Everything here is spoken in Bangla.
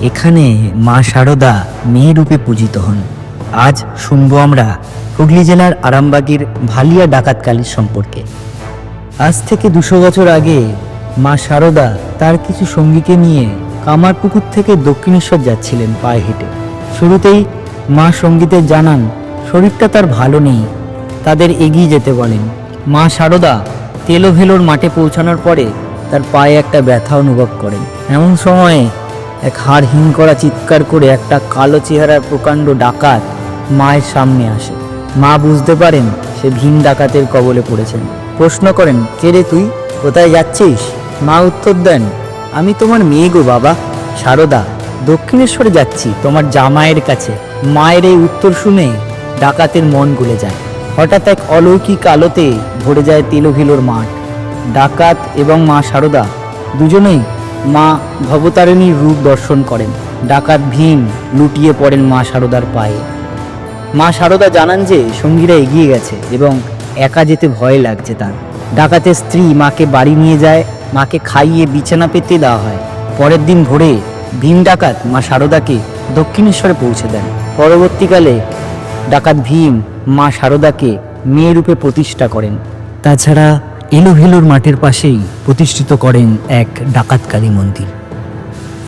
এখানে মা শারদা মেয়ে রূপে পূজিত হন। আজ শুনব আমরা হুগলি জেলার আরামবাগের ভালিয়া ডাকাতকালীর সম্পর্কে। আজ থেকে দুশো বছর আগে মা শারদা তার কিছু সঙ্গীকে নিয়ে কামারপুকুর থেকে দক্ষিণেশ্বর যাচ্ছিলেন পায়ে হেঁটে। শুরুতেই মা সঙ্গীতের জানান, শরীরটা তার ভালো নেই। তাদের এগিয়ে যেতে বলেন। মা শারদা তেলোভেলোর মাঠে পৌঁছানোর পরে তার পায়ে একটা ব্যথা অনুভব করেন। এমন সময়ে এক হাড় হিম করা চিৎকার করে একটা কালো চেহারার প্রকাণ্ড ডাকাত মায়ের সামনে আসে। মা বুঝতে পারেন সে ভিন ডাকাতের কবলে পড়েছেন। প্রশ্ন করেন, কে রে তুই? কোথায় যাচ্ছিস? মা উত্তর দেন, আমি তোমার মেয়ে গো বাবা, সারদা। দক্ষিণেশ্বরে যাচ্ছি, তোমার জামাইয়ের কাছে। মায়ের এই উত্তর শুনে ডাকাতের মন গলে যায়। হঠাৎ এক অলৌকিক আলোতে ভরে যায় তেলোভিলোর মাঠ। ডাকাত এবং মা সারদা দুজনেই মা ভবতারিণীর রূপ দর্শন করেন। ডাকাত ভীম লুটিয়ে পড়েন মা শারদার পায়ে। মা শারদা জানান যে, সঙ্গীরা এগিয়ে গেছে এবং একা যেতে ভয় লাগছে তার। ডাকাতের স্ত্রী মাকে বাড়ি নিয়ে যায়, মাকে খাইয়ে বিছানা পেতে দেওয়া হয়। পরের দিন ভোরে ভীম ডাকাত মা শারদাকে দক্ষিণেশ্বরে পৌঁছে দেন। পরবর্তীকালে ডাকাত ভীম মা শারদাকে মেয়ে রূপে প্রতিষ্ঠা করেন। তাছাড়া এলোভেলোর মাঠের পাশেই প্রতিষ্ঠিত করেন এক ডাকাতকালী মন্দির।